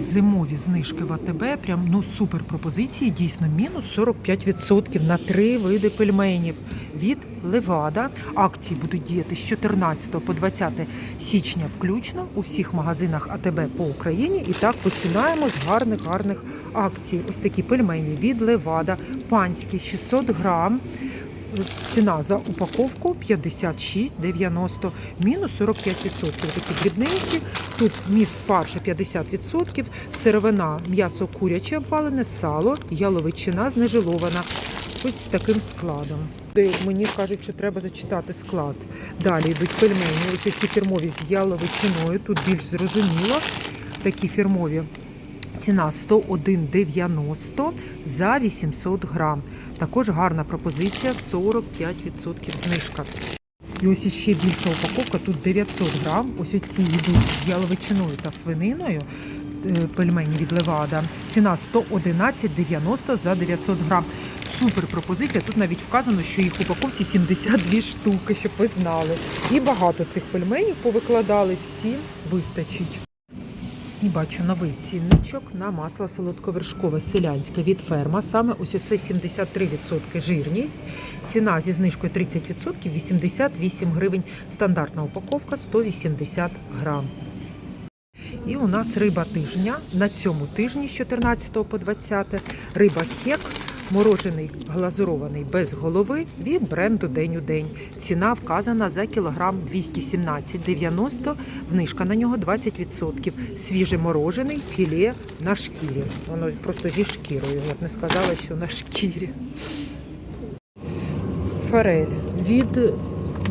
Зимові знижки в АТБ, прям ну супер пропозиції, дійсно мінус 45% на три види пельменів від Левада. Акції будуть діяти з 14 по 20 січня включно у всіх магазинах АТБ по Україні. І так починаємо з гарних гарних акцій. Ось такі пельмені від Левада, панські 600 грам. Ціна за упаковку 56,90, мінус 45%. Такі дрібненькі. Тут міст фарша 50%, сировина, м'ясо куряче обвалене, сало, яловичина знежилована. Ось з таким складом. Мені кажуть, що треба зачитати склад. Далі йдуть пельмені, ось ці фірмові з яловичиною. Тут більш зрозуміло. Такі фірмові Ціна 101,90 за 800 грам. Також гарна пропозиція 45% знижка. І ось іще більша упаковка, тут 900 грам. Ось оці йдуть з яловичиною та свининою. е, Пельмені від Левада. Ціна 111,90 за 900 грам. Супер пропозиція. Тут навіть вказано, що їх в упаковці 72 штуки, щоб ви знали. І багато цих пельменів повикладали. Всім вистачить. І бачу новий цінничок на масло солодковершкове селянське від ферма. Саме ось оце 73% жирність. Ціна зі знижкою 30% 88 гривень. Стандартна упаковка 180 грам. І у нас риба тижня. На цьому тижні з 14 по 20 риба хек. Морожений глазурований без голови від бренду День у день. Ціна вказана за кілограм 217,90, знижка на нього 20%. Свіже морожений філе на шкірі. Воно просто зі шкірою. Я б не сказала, що на шкірі. Форель від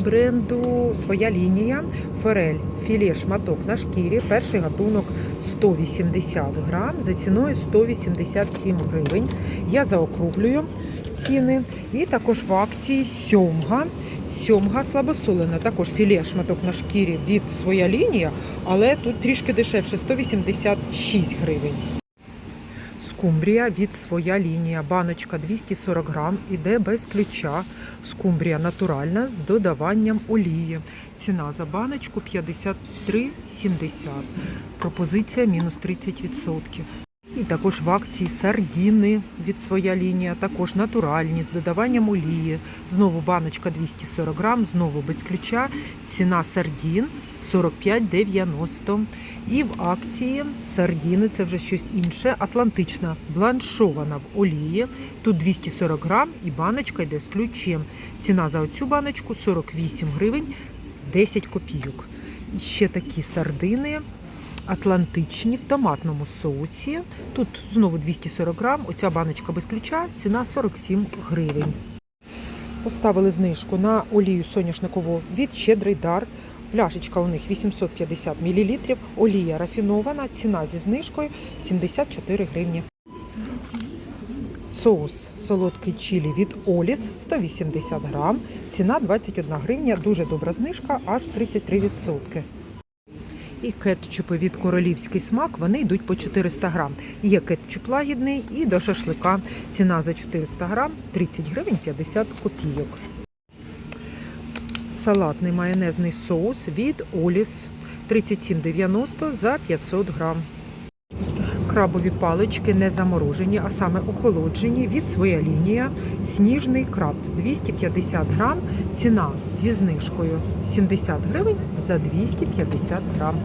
бренду своя лінія. Форель філе шматок на шкірі. Перший гатунок 180 грам за ціною 187 гривень. Я заокруглюю ціни. І також в акції сьомга. Сьомга слабосолена, також філе шматок на шкірі від своя лінія, але тут трішки дешевше 186 гривень. Скумбрія від своя лінія. Баночка 240 грам, іде без ключа. Скумбрія натуральна з додаванням олії. Ціна за баночку 53,70. Пропозиція мінус 30%. І також в акції сардіни від своя лінія, також натуральні з додаванням олії. Знову баночка 240 грам, знову без ключа. Ціна сардін 45,90. І в акції сардіни, це вже щось інше, атлантична, бланшована в олії. Тут 240 грам і баночка йде з ключем. Ціна за оцю баночку 48 гривень 10 копійок. І ще такі сардини атлантичні в томатному соусі. Тут знову 240 грам, оця баночка без ключа, ціна 47 гривень. Поставили знижку на олію соняшникову від щедрий дар. Пляшечка у них 850 мл, олія рафінована, ціна зі знижкою 74 гривні. Соус солодкий чилі від Оліс 180 грам, ціна 21 гривня, дуже добра знижка, аж 33%. І кетчупи від королівський смак, вони йдуть по 400 грам. Є кетчуп лагідний і до шашлика. Ціна за 400 грам 30 гривень 50 копійок. Салатний майонезний соус від Оліс 37,90 за 500 грам. Крабові палички не заморожені, а саме охолоджені від своя лінія. Сніжний краб 250 грам. Ціна зі знижкою 70 гривень за 250 грам.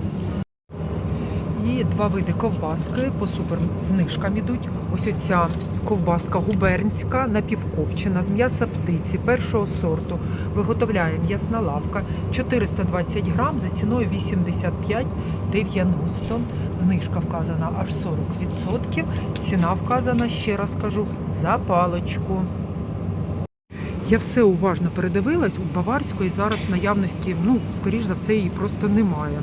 І два види ковбаски по супер знижкам ідуть. Ось оця ковбаска губернська, напівкопчена з м'яса птиці першого сорту. Виготовляє м'ясна лавка 420 грам за ціною 85,90. Знижка вказана аж 40%. Ціна вказана, ще раз кажу, за паличку. Я все уважно передивилась. У Баварської зараз наявності, ну, скоріш за все, її просто немає.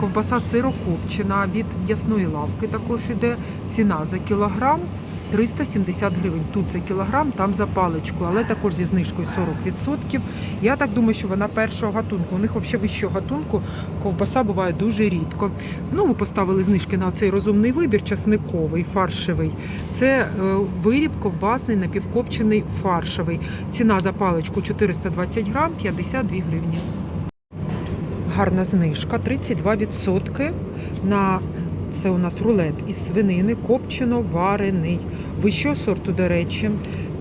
Ковбаса сирокопчена від м'ясної лавки також іде. Ціна за кілограм 370 гривень. Тут за кілограм, там за паличку, але також зі знижкою 40%. Я так думаю, що вона першого гатунку. У них взагалі вищого гатунку ковбаса буває дуже рідко. Знову поставили знижки на цей розумний вибір, часниковий, фаршевий. Це е, виріб ковбасний, напівкопчений, фаршевий. Ціна за паличку 420 грам, 52 гривні. Гарна знижка, 32% на Це у нас рулет із свинини, копчено варений. Вищого сорту, до речі.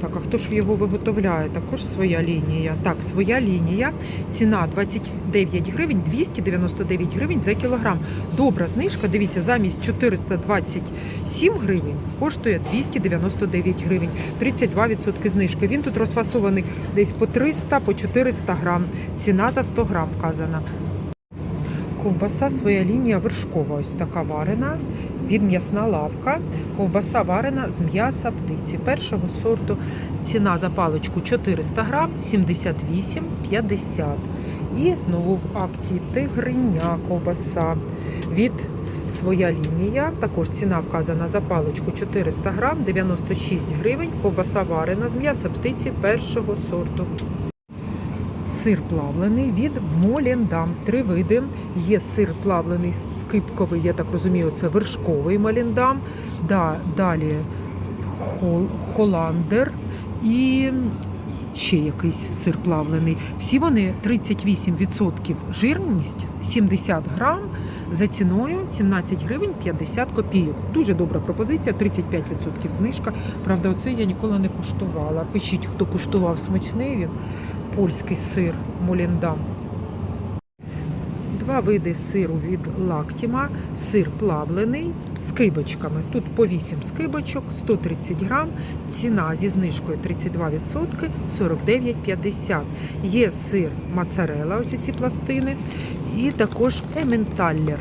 Так, а хто ж його виготовляє? Також своя лінія. Так, своя лінія. Ціна 29 гривень, 299 гривень за кілограм. Добра знижка. Дивіться, замість 427 гривень коштує 299 гривень. 32% знижки. Він тут розфасований десь по 300, по 400 грам. Ціна за 100 грам вказана. Ковбаса своя лінія вершкова, ось така варена від м'ясна лавка. Ковбаса варена з м'яса птиці першого сорту. Ціна за паличку 400 грам 78,50. І знову в акції тигриня ковбаса від своя лінія. Також ціна вказана за паличку 400 грам 96 гривень. Ковбаса варена з м'яса птиці першого сорту. Сир плавлений від Моліндам. Три види. Є сир плавлений скипковий, я так розумію, це вершковий Моліндам. Да, далі хол, холандер і ще якийсь сир плавлений. Всі вони 38% жирність, 70 грам за ціною 17 гривень 50 копійок. Дуже добра пропозиція, 35% знижка. Правда, оце я ніколи не куштувала. Пишіть, хто куштував смачний він польський сир Моліндам. Два види сиру від Лактіма. Сир плавлений з кибочками. Тут по 8 скибочок, 130 грам. Ціна зі знижкою 32%, 49,50. Є сир моцарела, ось ці пластини. І також ементаллер.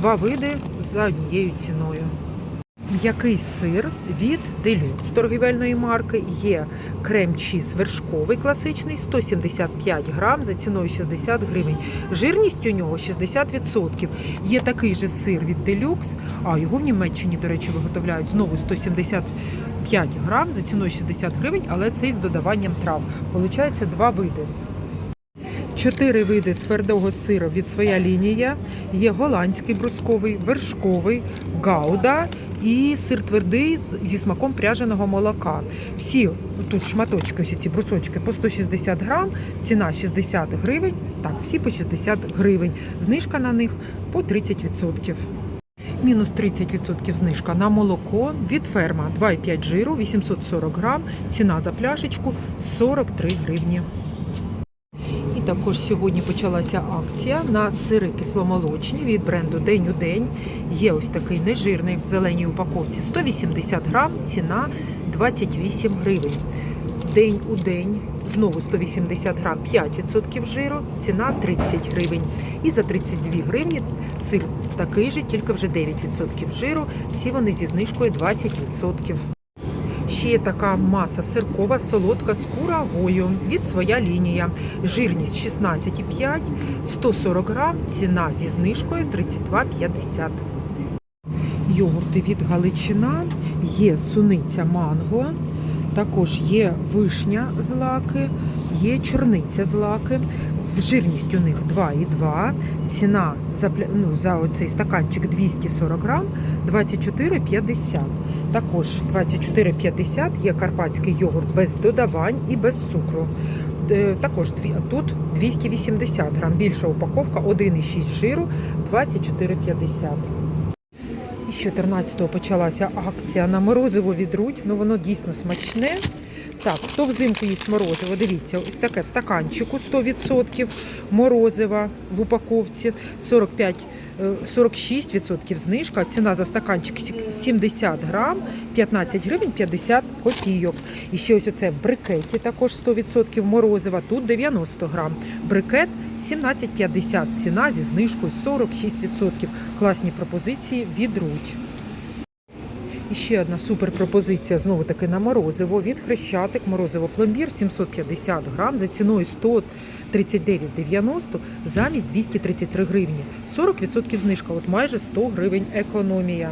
Два види за однією ціною. М'який сир від Делюкс торгівельної марки. Є крем-чіз вершковий класичний 175 грам за ціною 60 гривень. Жирність у нього 60%. Є такий же сир від Делюкс, а його в Німеччині, до речі, виготовляють знову 175 грам за ціною 60 гривень, але цей з додаванням трав. Получається два види. Чотири види твердого сиру від своя лінія. Є голландський брусковий, вершковий, гауда і сир твердий зі смаком пряженого молока. Всі тут шматочки, ось ці брусочки по 160 грам, ціна 60 гривень. Так, всі по 60 гривень. Знижка на них по 30%. Мінус 30% знижка на молоко від ферма 2,5 жиру, 840 грам. Ціна за пляшечку 43 гривні. Також сьогодні почалася акція на сири кисломолочні від бренду День у день. Є ось такий нежирний в зеленій упаковці 180 грам, ціна 28 гривень. День у день знову 180 грам 5% жиру, ціна 30 гривень. І за 32 гривні сир такий же, тільки вже 9% жиру. Всі вони зі знижкою 20%. Ще є така маса сиркова, солодка з курагою від своя лінія. Жирність 16,5, 140 грам, ціна зі знижкою 32,50. Йогурти від Галичина, є суниця манго, також є вишня з лаки, є чорниця з лаки. Жирність у них 2,2. Ціна за, ну, за оцей стаканчик 240 грам 24,50. Також 24,50 є карпатський йогурт без додавань і без цукру. Е, Також тут 280 грам. Більша упаковка, 1,6 жиру, 24,50. І 14-го почалася акція на морозиво від Рудь. Ну воно дійсно смачне. Так, хто взимку їсть морозиво, дивіться, ось таке в стаканчику 100% морозива в упаковці, 45, е, 46% знижка. Ціна за стаканчик сі- 70 грам, 15 гривень 50 копійок. І ще ось оце в брикеті також 100% морозива, тут 90 грам. Брикет 17,50, ціна зі знижкою 46%. Класні пропозиції від Рудь. І ще одна супер пропозиція знову таки на морозиво від Хрещатик. Морозиво пломбір 750 грам за ціною 139,90 замість 233 гривні. 40% знижка, от майже 100 гривень економія.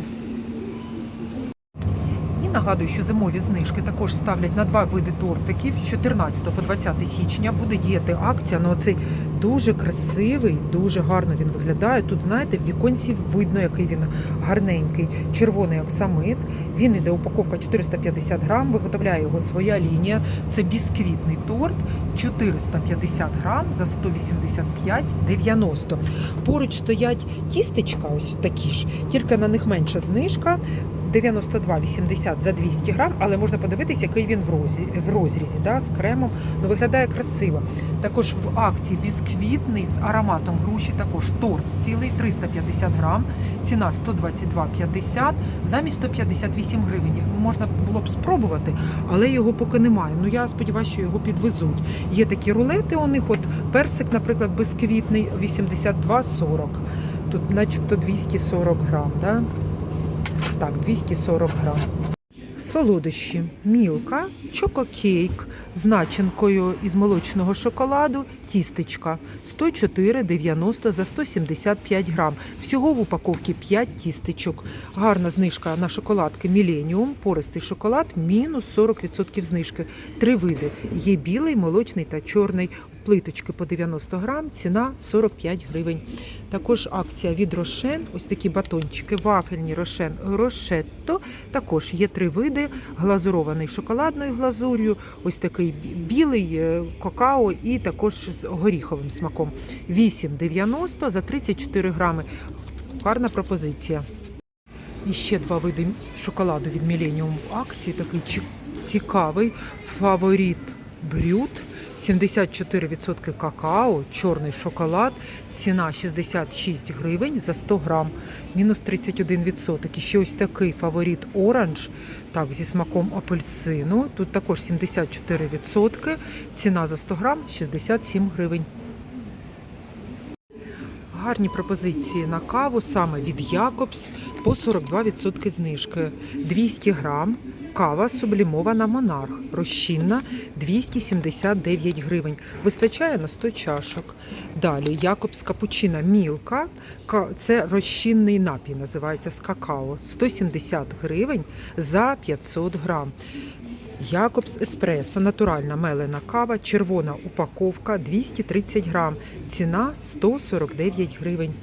Нагадую, що зимові знижки також ставлять на два види тортиків. З 14 по 20 січня буде діяти акція на оцей дуже красивий, дуже гарно він виглядає. Тут, знаєте, в віконці видно, який він гарненький. Червоний оксамит. Він іде упаковка 450 грам. Виготовляє його своя лінія. Це бісквітний торт 450 грам за 185,90. Поруч стоять тістечка, ось такі ж, тільки на них менша знижка. 92,80 за 200 грам, але можна подивитися, який він в, розі, в розрізі да, з кремом. Ну, виглядає красиво. Також в акції бісквітний з ароматом груші, також торт цілий 350 грам, ціна 122,50 замість 158 гривень. Можна було б спробувати, але його поки немає. Ну я сподіваюся, що його підвезуть. Є такі рулети у них, от персик, наприклад, бісквітний 82,40. Тут начебто 240 грам. Да? Так, 240 грам. Солодощі мілка, чококейк з начинкою із молочного шоколаду, тістечка 104,90 за 175 грам. Всього в упаковці 5 тістечок. Гарна знижка на шоколадки Міленіум, пористий шоколад, мінус 40% знижки. Три види. Є білий, молочний та чорний. Плиточки по 90 грам, ціна 45 гривень. Також акція від Рошен, ось такі батончики, вафельні Рошен Рошетто. Також є три види: глазурований шоколадною глазур'ю, ось такий білий е, какао і також з горіховим смаком. 8,90 за 34 грами. Гарна пропозиція. І ще два види шоколаду від Millennium в акції. Такий цікавий фаворит брют. 74% какао, чорний шоколад, ціна 66 гривень за 100 грам, мінус 31%. І ще ось такий фаворит оранж, так, зі смаком апельсину. Тут також 74%, ціна за 100 грам 67 гривень. Гарні пропозиції на каву саме від Якобс по 42% знижки. 200 грам. Кава сублімована Монарх. Розчинна 279 гривень. Вистачає на 100 чашок. Далі Якобс Капучина Мілка. Це розчинний напій, називається з какао. 170 гривень за 500 грам. Якобс Еспресо, натуральна мелена кава, червона упаковка 230 грам. Ціна 149 гривень.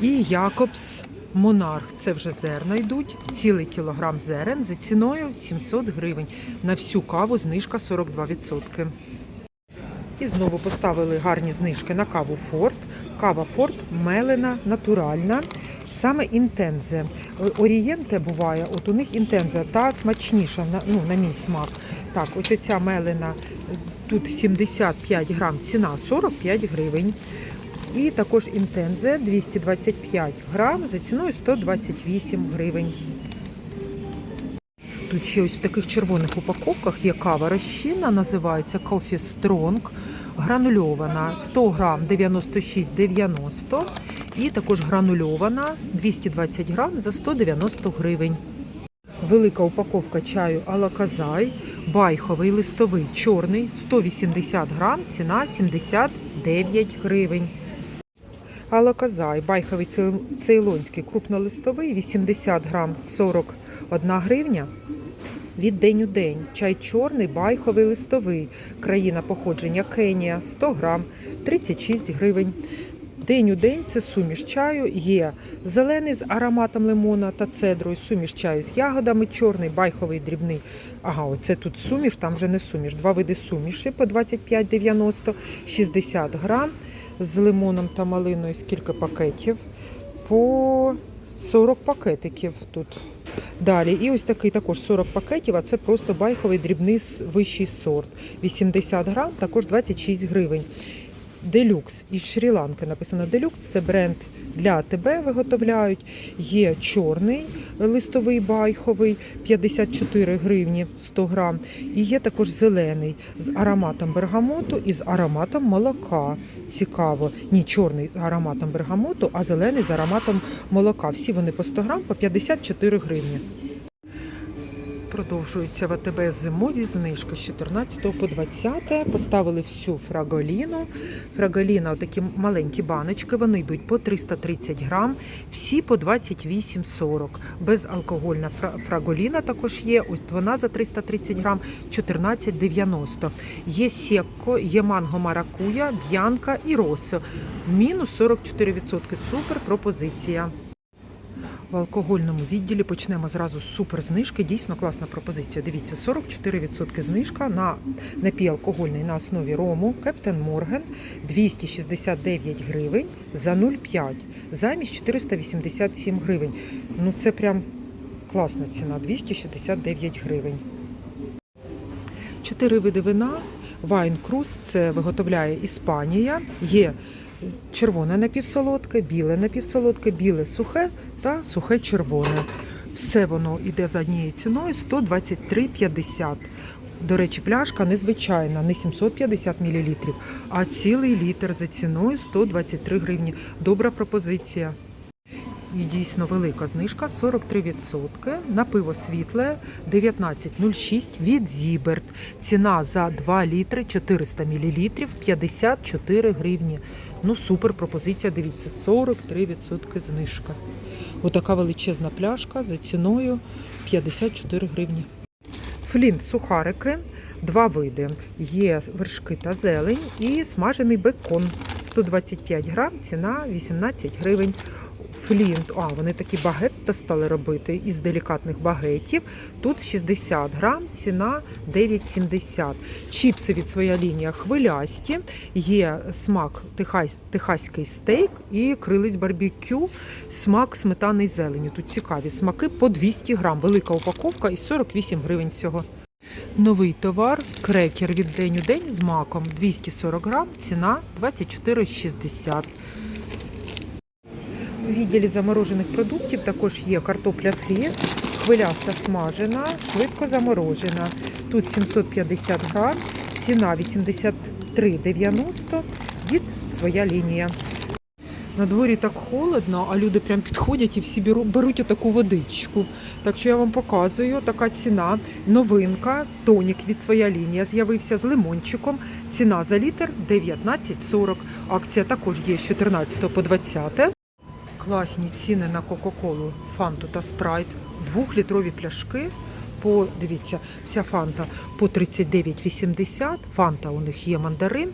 І Якобс Монарх, це вже зерна йдуть. Цілий кілограм зерен за ціною 700 гривень. На всю каву знижка 42%. І знову поставили гарні знижки на каву Форт. Кава Форт мелена, натуральна. Саме інтензе. Орієнте буває, от у них інтенза та смачніша, ну, на мій смак. Так, ось оця мелена, е, тут 75 грам, ціна 45 гривень. І також інтензе 225 грам за ціною 128 гривень. Тут ще ось в таких червоних упаковках є кава розчинна, називається Coffee Strong, гранульована 100 грам 96,90 і також гранульована 220 грам за 190 гривень. Велика упаковка чаю Алаказай, байховий листовий чорний 180 грам, ціна 79 гривень. Алаказай, байховий цей- цейлонський крупнолистовий 80 грам 41 гривня. Від день у день. Чай чорний, байховий листовий. Країна походження Кенія 100 грам 36 гривень. День у день це суміш чаю. Є зелений з ароматом лимона та цедрою, суміш чаю з ягодами, чорний, байховий, дрібний. Ага, оце тут суміш, там вже не суміш. Два види суміші по 25,90, 60 грам з лимоном та малиною. Скільки пакетів? По 40 пакетиків тут. Далі, і ось такий також 40 пакетів, а це просто байховий дрібний вищий сорт. 80 грам, також 26 гривень. Делюкс із Шрі-Ланки написано Делюкс. Це бренд для тебе виготовляють. Є чорний листовий байховий 54 гривні 100 грам. І є також зелений з ароматом бергамоту і з ароматом молока. Цікаво. Ні, чорний з ароматом бергамоту, а зелений з ароматом молока. Всі вони по 100 грам по 54 гривні. Продовжуються в АТБ зимові знижки з 14 по 20. Поставили всю фраголіну. Фраголіна, такі маленькі баночки, вони йдуть по 330 грам, всі по 28,40. Безалкогольна фраголіна також є. Ось вона за 330 грам 14,90. Є секко, є манго маракуя, б'янка і росо. Мінус 44%. Супер пропозиція. В алкогольному відділі почнемо зразу з суперзнижки. Дійсно класна пропозиція. Дивіться, 44% знижка на напій алкогольний на основі рому Кептен Морген 269 гривень за 0,5 замість 487 гривень. Ну це прям класна ціна 269 гривень. Чотири види вина. Вайн Круз це виготовляє Іспанія. Є червоне напівсолодке, біле напівсолодке, біле сухе та сухе червоне. Все воно йде за однією ціною 123,50. До речі, пляшка незвичайна, не 750 мл, а цілий літр за ціною 123 гривні. Добра пропозиція. І дійсно велика знижка 43%. На пиво світле 19,06 від Зіберт. Ціна за 2 літри 400 мл 54 гривні. Ну супер пропозиція. Дивіться, 43% знижка. Отака величезна пляшка за ціною 54 гривні. Флінт сухарики, два види. Є вершки та зелень і смажений бекон. 125 грам, ціна 18 гривень. Флінт, а вони такі багетто стали робити із делікатних багетів. Тут 60 грам, ціна 9,70. Чіпси від своя лінія хвилясті. Є смак техас, техаський стейк і крилець барбекю, смак сметани з зеленю. Тут цікаві смаки по 200 грам. Велика упаковка і 48 гривень всього. Новий товар крекер від день у день з маком 240 грам, ціна 24,60. У відділі заморожених продуктів також є картопля фрі, хвиляста смажена, швидко заморожена. Тут 750 грам, ціна 83,90 від своя лінія. На дворі так холодно, а люди прям підходять і всі беру- беруть отаку водичку. Так що я вам показую, така ціна. Новинка, тонік від своя лінія з'явився з лимончиком. Ціна за літр 19,40. Акція також є з 14 по 20. Класні ціни на Кока-Колу, Фанту та Спрайт. Двохлітрові пляшки. По дивіться, вся фанта по 39,80. Фанта у них є мандарин.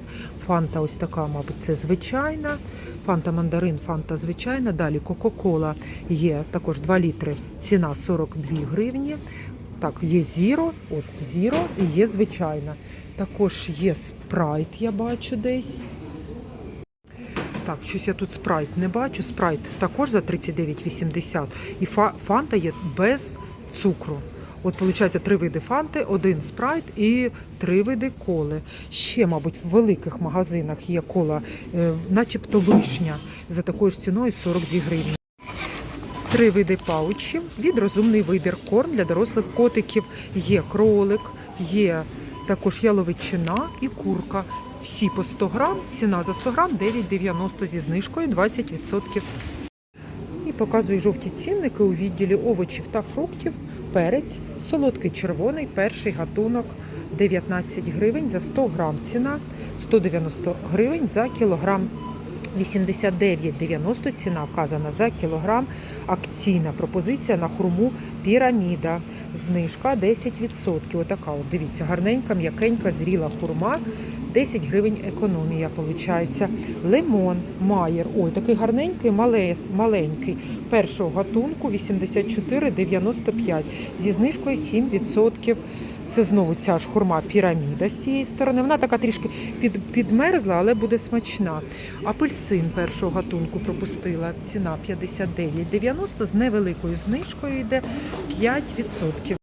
Фанта ось така, мабуть, це звичайна. Фанта мандарин, фанта звичайна. Далі Кока-Кола є також 2 літри. Ціна 42 гривні. Так, є Зіро, от Зіро і є звичайна. Також є спрайт, я бачу десь. Так, щось я тут спрайт не бачу. Спрайт також за 39,80. І фа- фанта є без цукру. От, виходить, три види фанти, один спрайт і три види коли. Ще, мабуть, в великих магазинах є кола, е, начебто вишня, за такою ж ціною 42 гривні. Три види паучів від розумний вибір. Корм для дорослих котиків. Є кролик, є також яловичина і курка. Всі по 100 грам. Ціна за 100 грам 9,90 зі знижкою 20%. І показую жовті цінники у відділі овочів та фруктів. Перець, солодкий червоний, перший гатунок 19 гривень за 100 грам. Ціна 190 гривень за кілограм. 89,90 ціна вказана за кілограм. Акційна пропозиція на хурму піраміда. Знижка 10%. Отака, от дивіться, гарненька, м'якенька, зріла хурма. 10 гривень економія виходить. Лимон, майер. Ой, такий гарненький, маленький. Першого гатунку 84,95. Зі знижкою 7%. Це знову ця ж хурма піраміда з цієї сторони. Вона така трішки під, підмерзла, але буде смачна. Апельсин першого гатунку пропустила. Ціна 59,90 з невеликою знижкою йде 5%.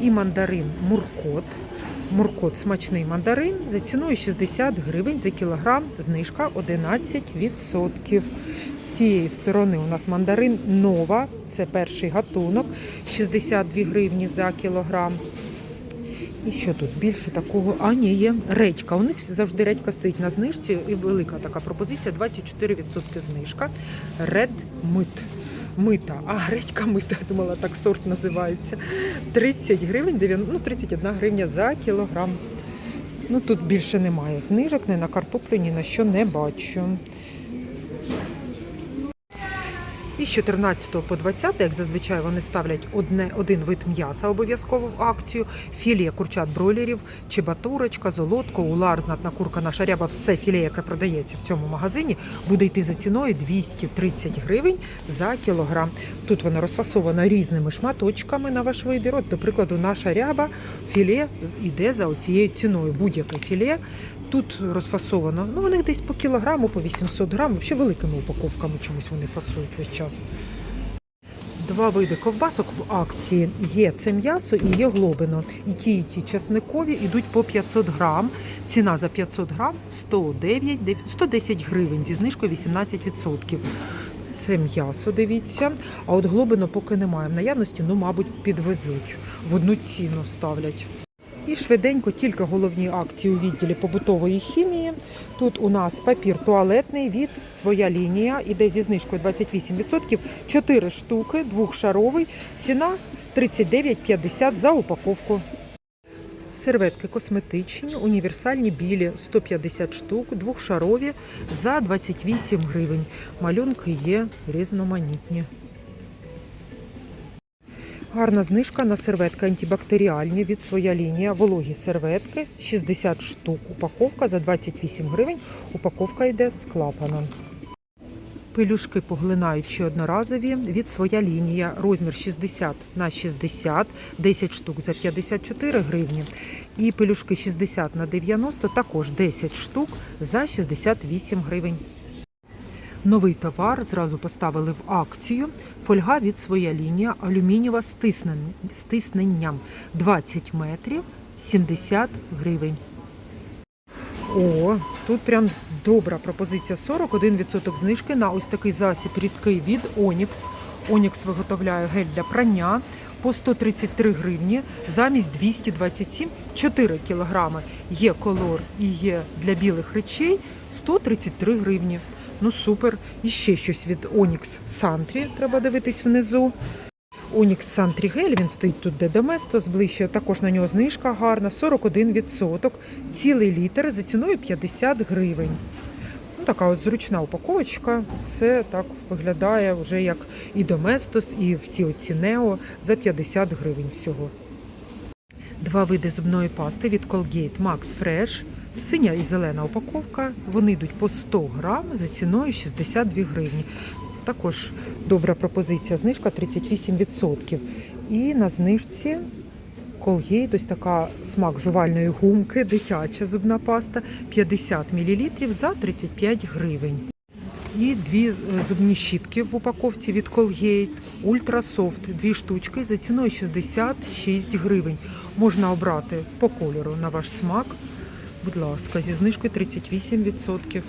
І мандарин Муркот. Муркот смачний мандарин за ціною 60 гривень за кілограм, знижка 11%. З цієї сторони у нас мандарин нова, це перший гатунок, 62 гривні за кілограм. І що тут більше такого? А, ні, є редька. У них завжди редька стоїть на знижці і велика така пропозиція 24% знижка. Red Мит. Мита. А гречка мита, я думала, так сорт називається. 30 гривень, 90, ну 31 гривня за кілограм. Ну тут більше немає знижок, ні на картоплю, ні на що не бачу. І з 14 по 20, як зазвичай, вони ставлять одне, один вид м'яса обов'язково в акцію. Філія курчат бройлерів, чебатурочка, золотко, улар, знатна курка, наша ряба, все філе, яке продається в цьому магазині, буде йти за ціною 230 гривень за кілограм. Тут воно розфасовано різними шматочками на ваш вибір. От, до прикладу, наша ряба філе йде за оцією ціною. Будь-яке філе тут розфасовано. Ну, вони десь по кілограму, по 800 грам. Взагалі великими упаковками чомусь вони фасують весь час. Два види ковбасок в акції є це м'ясо і є глобино. І ті, і ті часникові йдуть по 500 грам. Ціна за 500 грам 109, 110 гривень зі знижкою 18%. Це м'ясо, дивіться. А от глобино поки немає в наявності, ну, мабуть, підвезуть. В одну ціну ставлять. І швиденько тільки головні акції у відділі побутової хімії. Тут у нас папір туалетний від своя лінія, іде зі знижкою 28%, 4 штуки, двохшаровий, ціна 39,50 за упаковку. Серветки косметичні, універсальні білі 150 штук, двохшарові за 28 гривень. Малюнки є різноманітні. Гарна знижка на серветки антибактеріальні від своя лінія. Вологі серветки 60 штук. Упаковка за 28 гривень. Упаковка йде з клапаном. Пелюшки поглинаючі одноразові від своя лінія. Розмір 60 на 60, 10 штук за 54 гривні. І пелюшки 60 на 90 також 10 штук за 68 гривень. Новий товар зразу поставили в акцію. Фольга від своя лінія, алюмінієва з тиснен- тисненням 20 метрів 70 гривень. О, тут прям добра пропозиція 41% знижки на ось такий засіб рідкий від Onyx. Onyx виготовляє гель для прання по 133 гривні замість 227 4 кілограми. Є колор і є для білих речей 133 гривні. Ну супер. І ще щось від Onyx Santry. Треба дивитись внизу. Onyx Santry Gel, він стоїть тут де Доместос, ближче. Також на нього знижка гарна, 41%. Цілий літр за ціною 50 гривень. Ну, така ось зручна упаковочка. Все так виглядає вже як і Доместос, і всі оці Нео за 50 гривень всього. Два види зубної пасти від Colgate Max Fresh. Синя і зелена упаковка. Вони йдуть по 100 грам за ціною 62 гривні. Також добра пропозиція. Знижка 38%. І на знижці Colgate, ось така смак жувальної гумки, дитяча зубна паста 50 мл за 35 гривень. І дві е, зубні щітки в упаковці від Colgate Ultra Soft. Дві штучки за ціною 66 гривень. Можна обрати по кольору на ваш смак. Будь ласка, зі знижкою 38%.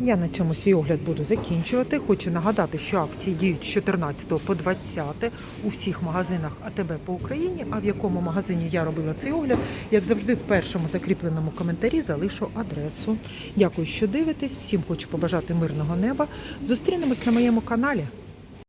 Я на цьому свій огляд буду закінчувати. Хочу нагадати, що акції діють з 14 по 20 у всіх магазинах АТБ по Україні. А в якому магазині я робила цей огляд, як завжди, в першому закріпленому коментарі залишу адресу. Дякую, що дивитесь. Всім хочу побажати мирного неба. Зустрінемось на моєму каналі.